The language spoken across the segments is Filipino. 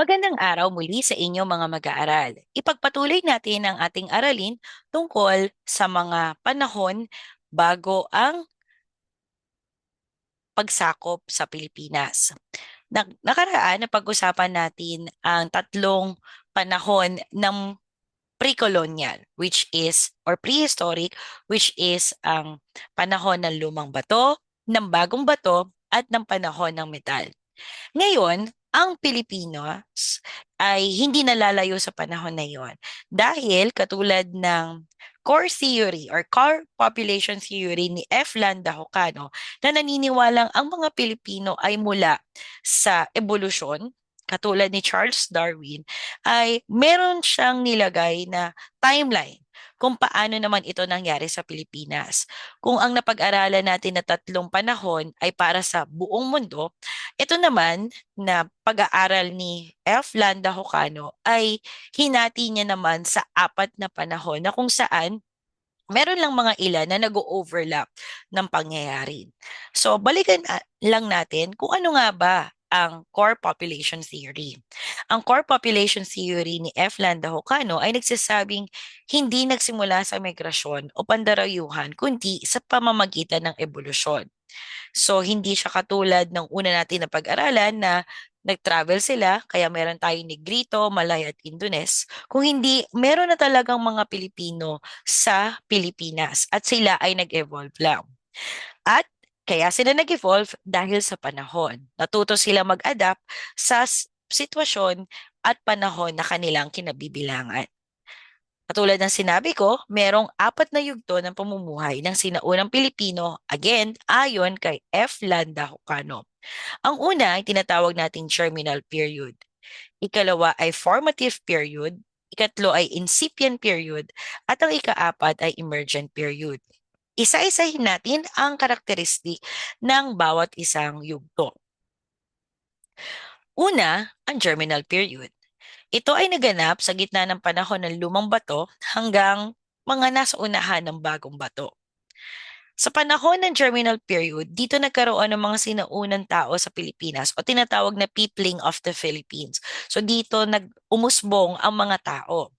Magandang araw muli sa inyo mga mag-aaral. Ipagpatuloy natin ang ating aralin tungkol sa mga panahon bago ang pagsakop sa Pilipinas. Nakaraan na pag-usapan natin ang tatlong panahon ng pre-colonial which is or prehistoric which is ang panahon ng lumang bato, ng bagong bato at ng panahon ng metal. Ngayon, ang Pilipinos ay hindi nalalayo sa panahon na yon dahil katulad ng core theory or core population theory ni F. Landa Hocano na naniniwalang ang mga Pilipino ay mula sa evolusyon katulad ni Charles Darwin ay meron siyang nilagay na timeline kung paano naman ito nangyari sa Pilipinas. Kung ang napag-aralan natin na tatlong panahon ay para sa buong mundo, ito naman na pag-aaral ni F. Landa Hocano ay hinati niya naman sa apat na panahon na kung saan meron lang mga ilan na nag-overlap ng pangyayari. So, balikan lang natin kung ano nga ba ang core population theory. Ang core population theory ni F. Landa Hocano ay nagsasabing hindi nagsimula sa migrasyon o pandarayuhan kundi sa pamamagitan ng ebolusyon. So hindi siya katulad ng una natin na pag-aralan na nag-travel sila, kaya meron tayong Negrito, Malay at Indones. Kung hindi, meron na talagang mga Pilipino sa Pilipinas at sila ay nag-evolve lang. At kaya sila nag-evolve dahil sa panahon. Natuto sila mag-adapt sa sitwasyon at panahon na kanilang kinabibilangan. Katulad ng sinabi ko, merong apat na yugto ng pamumuhay ng sinaunang Pilipino, again, ayon kay F. Landa Hocano. Ang una ay tinatawag nating germinal period. Ikalawa ay formative period, ikatlo ay incipient period, at ang ikaapat ay emergent period. Isa-isahin natin ang karakteristik ng bawat isang yugto. Una, ang germinal period. Ito ay naganap sa gitna ng panahon ng lumang bato hanggang mga nasa unahan ng bagong bato. Sa panahon ng germinal period, dito nagkaroon ng mga sinaunang tao sa Pilipinas o tinatawag na peopling of the Philippines. So dito nag-umusbong ang mga tao.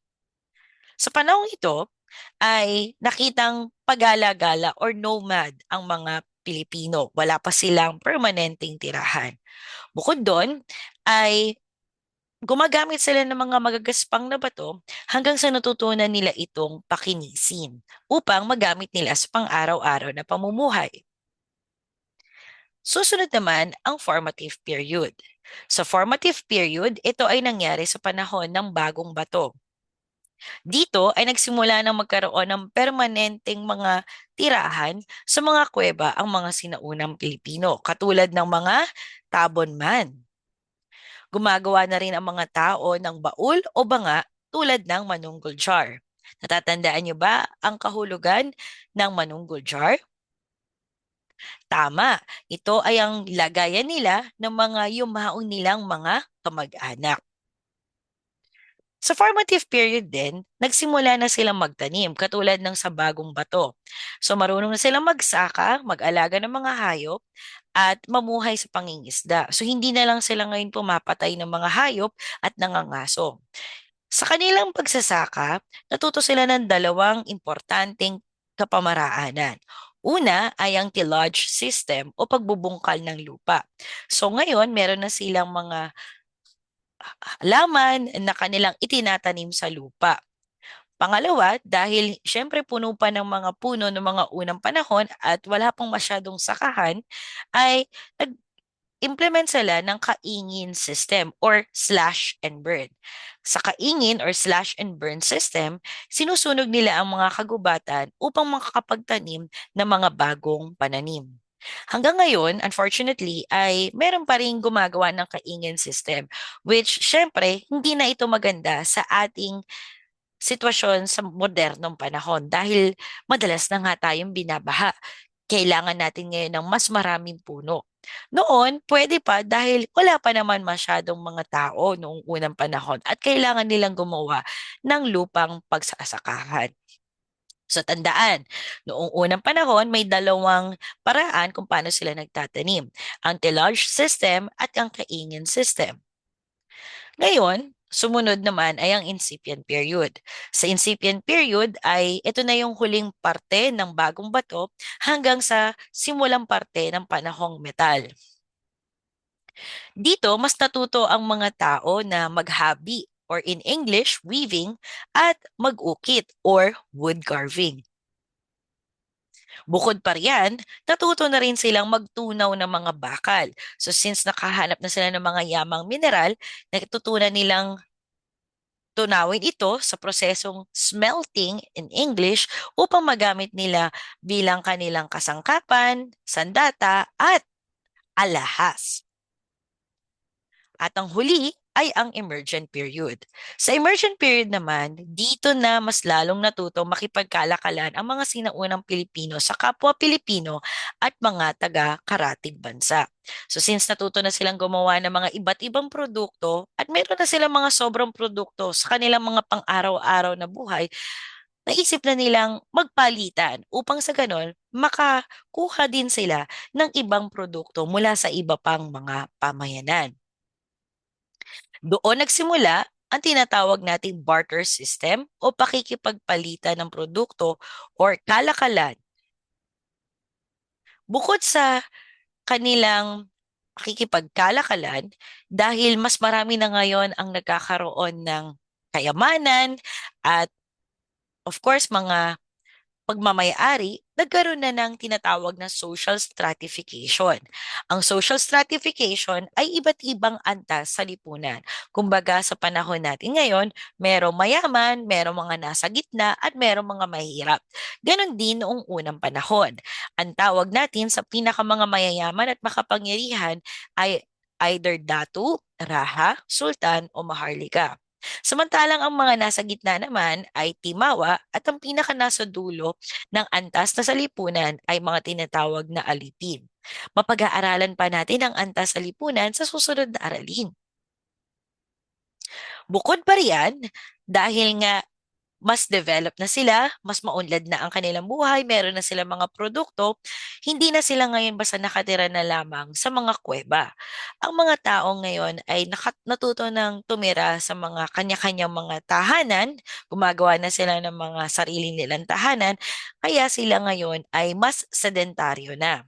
Sa panahon ito, ay nakitang pagala-gala or nomad ang mga Pilipino. Wala pa silang permanenteng tirahan. Bukod doon, ay gumagamit sila ng mga magagaspang na bato hanggang sa natutunan nila itong pakinisin upang magamit nila sa pang-araw-araw na pamumuhay. Susunod naman ang formative period. Sa formative period, ito ay nangyari sa panahon ng bagong bato. Dito ay nagsimula ng magkaroon ng permanenteng mga tirahan sa mga kuweba ang mga sinaunang Pilipino, katulad ng mga tabonman. Gumagawa na rin ang mga tao ng baul o banga tulad ng manunggol jar. Natatandaan niyo ba ang kahulugan ng manunggol jar? Tama, ito ay ang lagayan nila ng mga yumaong nilang mga kamag-anak. Sa formative period din, nagsimula na silang magtanim katulad ng sa bagong bato. So marunong na silang magsaka, mag-alaga ng mga hayop, at mamuhay sa pangingisda. So hindi na lang sila ngayon pumapatay ng mga hayop at nangangaso. Sa kanilang pagsasaka, natuto sila ng dalawang importanteng kapamaraanan. Una ay ang tillage system o pagbubungkal ng lupa. So ngayon, meron na silang mga halaman na kanilang itinatanim sa lupa. Pangalawa, dahil syempre puno pa ng mga puno ng mga unang panahon at wala pang masyadong sakahan, ay nag-implement sila ng kaingin system or slash and burn. Sa kaingin or slash and burn system, sinusunog nila ang mga kagubatan upang makakapagtanim ng mga bagong pananim. Hanggang ngayon, unfortunately, ay meron pa rin gumagawa ng kaingin system, which syempre, hindi na ito maganda sa ating sitwasyon sa modernong panahon dahil madalas na nga tayong binabaha. Kailangan natin ngayon ng mas maraming puno. Noon, pwede pa dahil wala pa naman masyadong mga tao noong unang panahon at kailangan nilang gumawa ng lupang pagsasakahan. So tandaan, noong unang panahon may dalawang paraan kung paano sila nagtatanim. Ang tillage system at ang kaingin system. Ngayon, sumunod naman ay ang incipient period. Sa incipient period ay ito na yung huling parte ng bagong bato hanggang sa simulang parte ng panahong metal. Dito, mas natuto ang mga tao na maghabi or in English, weaving, at mag-ukit or wood carving. Bukod pa riyan, natuto na rin silang magtunaw ng mga bakal. So since nakahanap na sila ng mga yamang mineral, natutunan nilang tunawin ito sa prosesong smelting in English upang magamit nila bilang kanilang kasangkapan, sandata, at alahas. At ang huli ay ang emergent period. Sa emergent period naman, dito na mas lalong natuto makipagkalakalan ang mga sinaunang Pilipino sa kapwa Pilipino at mga taga-karatig bansa. So since natuto na silang gumawa ng mga iba't ibang produkto at meron na silang mga sobrang produkto sa kanilang mga pang-araw-araw na buhay, naisip na nilang magpalitan upang sa ganon makakuha din sila ng ibang produkto mula sa iba pang mga pamayanan. Doon nagsimula ang tinatawag nating barter system o pakikipagpalitan ng produkto or kalakalan. Bukod sa kanilang pakikipagkalakalan, dahil mas marami na ngayon ang nagkakaroon ng kayamanan at of course mga pagmamayari, nagkaroon na ng tinatawag na social stratification. Ang social stratification ay iba't ibang antas sa lipunan. Kumbaga sa panahon natin ngayon, merong mayaman, merong mga nasa gitna, at merong mga mahirap. Ganon din noong unang panahon. Ang tawag natin sa pinakamanga mayayaman at makapangyarihan ay either datu, raha, sultan o maharlika. Samantalang ang mga nasa gitna naman ay timawa at ang pinaka nasa dulo ng antas na salipunan ay mga tinatawag na alipin. Mapag-aaralan pa natin ang antas sa lipunan sa susunod na aralin. Bukod pa riyan, dahil nga mas develop na sila, mas maunlad na ang kanilang buhay, meron na silang mga produkto, hindi na sila ngayon basta nakatira na lamang sa mga kuweba. Ang mga tao ngayon ay nakat- natuto ng tumira sa mga kanya-kanyang mga tahanan, gumagawa na sila ng mga sarili nilang tahanan, kaya sila ngayon ay mas sedentaryo na.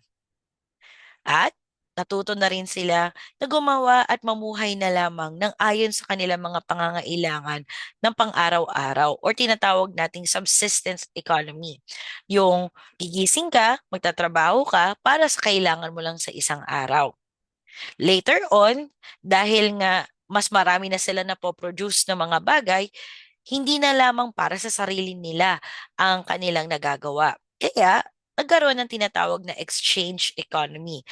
At natuto na rin sila na gumawa at mamuhay na lamang ng ayon sa kanilang mga pangangailangan ng pang-araw-araw or tinatawag nating subsistence economy. Yung gigising ka, magtatrabaho ka para sa kailangan mo lang sa isang araw. Later on, dahil nga mas marami na sila na po-produce ng mga bagay, hindi na lamang para sa sarili nila ang kanilang nagagawa. Kaya, nagkaroon ng tinatawag na exchange economy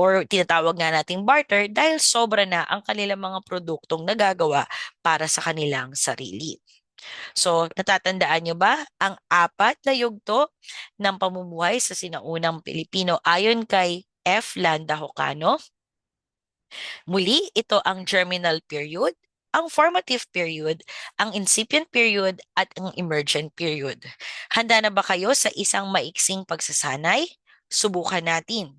or tinatawag nga nating barter dahil sobra na ang kanilang mga produktong nagagawa para sa kanilang sarili. So, natatandaan nyo ba ang apat na yugto ng pamumuhay sa sinaunang Pilipino ayon kay F. Landa Hocano? Muli, ito ang germinal period, ang formative period, ang incipient period, at ang emergent period. Handa na ba kayo sa isang maiksing pagsasanay? Subukan natin.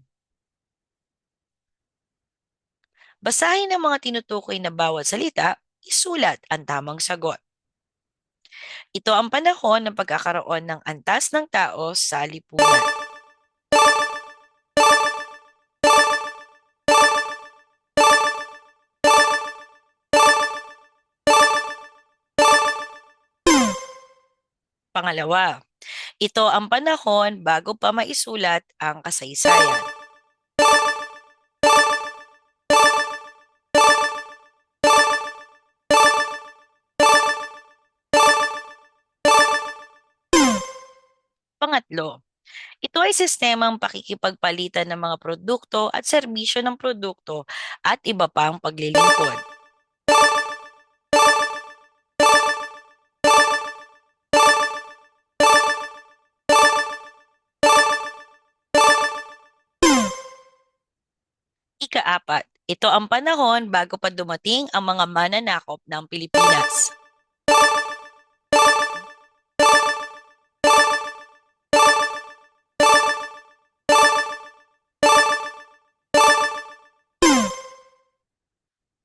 Basahin ang mga tinutukoy na bawat salita, isulat ang tamang sagot. Ito ang panahon ng pagkakaroon ng antas ng tao sa lipunan. Pangalawa, ito ang panahon bago pa maisulat ang kasaysayan. Pangatlo, ito ay sistemang pakikipagpalitan ng mga produkto at serbisyo ng produkto at iba pang paglilingkod. Ikaapat, ito ang panahon bago pa dumating ang mga mananakop ng Pilipinas.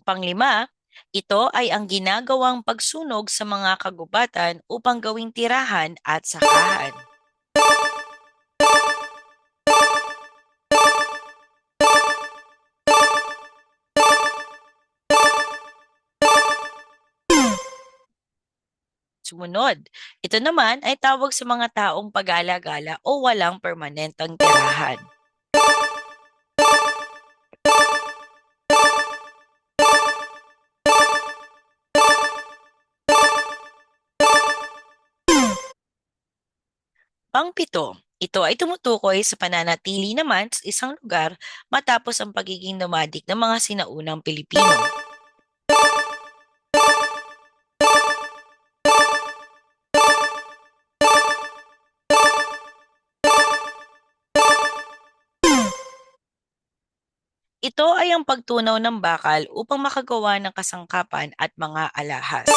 Panglima, ito ay ang ginagawang pagsunog sa mga kagubatan upang gawing tirahan at sakahan. Sumunod, ito naman ay tawag sa mga taong pagala-gala o walang permanentang tirahan. Pangpito, ito ay tumutukoy sa pananatili naman sa isang lugar matapos ang pagiging nomadic ng mga sinaunang Pilipino. Ito ay ang pagtunaw ng bakal upang makagawa ng kasangkapan at mga alahas.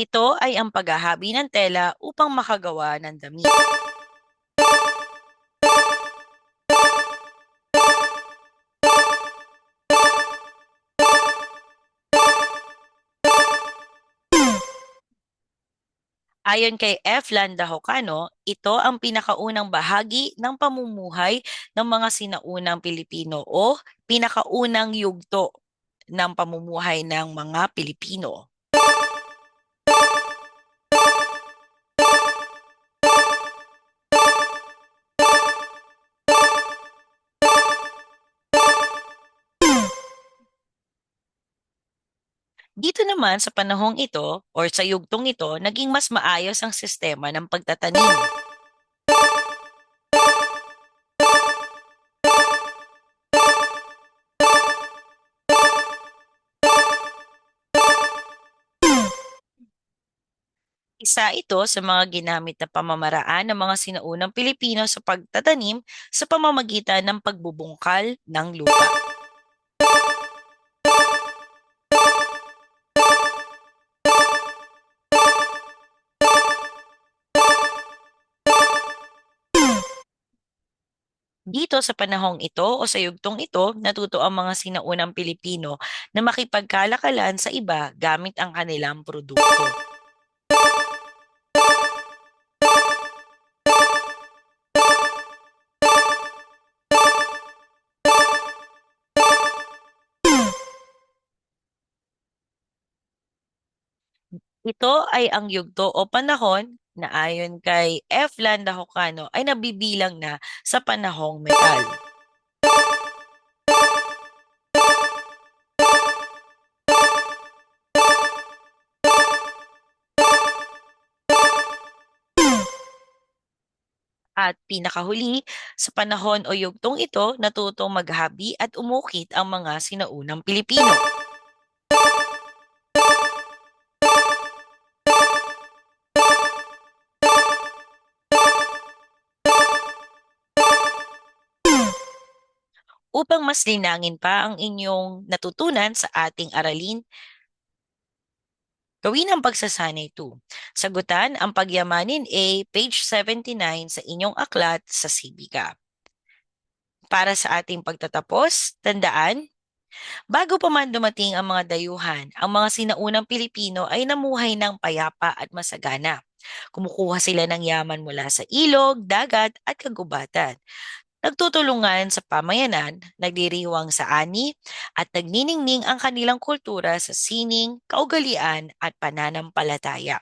Ito ay ang paghahabi ng tela upang makagawa ng damit. Ayon kay F. Landa Hocano, ito ang pinakaunang bahagi ng pamumuhay ng mga sinaunang Pilipino o pinakaunang yugto ng pamumuhay ng mga Pilipino. Dito naman sa panahong ito or sa yugtong ito, naging mas maayos ang sistema ng pagtatanim. Isa ito sa mga ginamit na pamamaraan ng mga sinaunang Pilipino sa pagtatanim sa pamamagitan ng pagbubungkal ng lupa. Dito sa panahong ito o sa yugtong ito, natuto ang mga sinaunang Pilipino na makipagkalakalan sa iba gamit ang kanilang produkto. Ito ay ang yugto o panahon na ayon kay F. Landa Hocano ay nabibilang na sa panahong metal. At pinakahuli, sa panahon o yugtong ito, natutong maghabi at umukit ang mga sinaunang Pilipino. Upang mas linangin pa ang inyong natutunan sa ating aralin, gawin ang pagsasanay 2. Sagutan ang pagyamanin A, page 79 sa inyong aklat sa Sibika. Para sa ating pagtatapos, tandaan, bago pa man dumating ang mga dayuhan, ang mga sinaunang Pilipino ay namuhay ng payapa at masagana. Kumukuha sila ng yaman mula sa ilog, dagat at kagubatan nagtutulungan sa pamayanan, nagdiriwang sa ani, at nagniningning ang kanilang kultura sa sining, kaugalian at pananampalataya.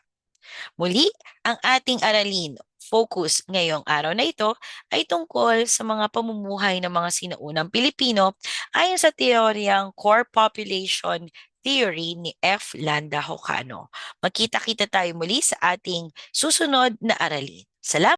Muli, ang ating aralin focus ngayong araw na ito ay tungkol sa mga pamumuhay ng mga sinaunang Pilipino ayon sa teoryang core population theory ni F. Landa Hocano. Magkita-kita tayo muli sa ating susunod na aralin. Salamat!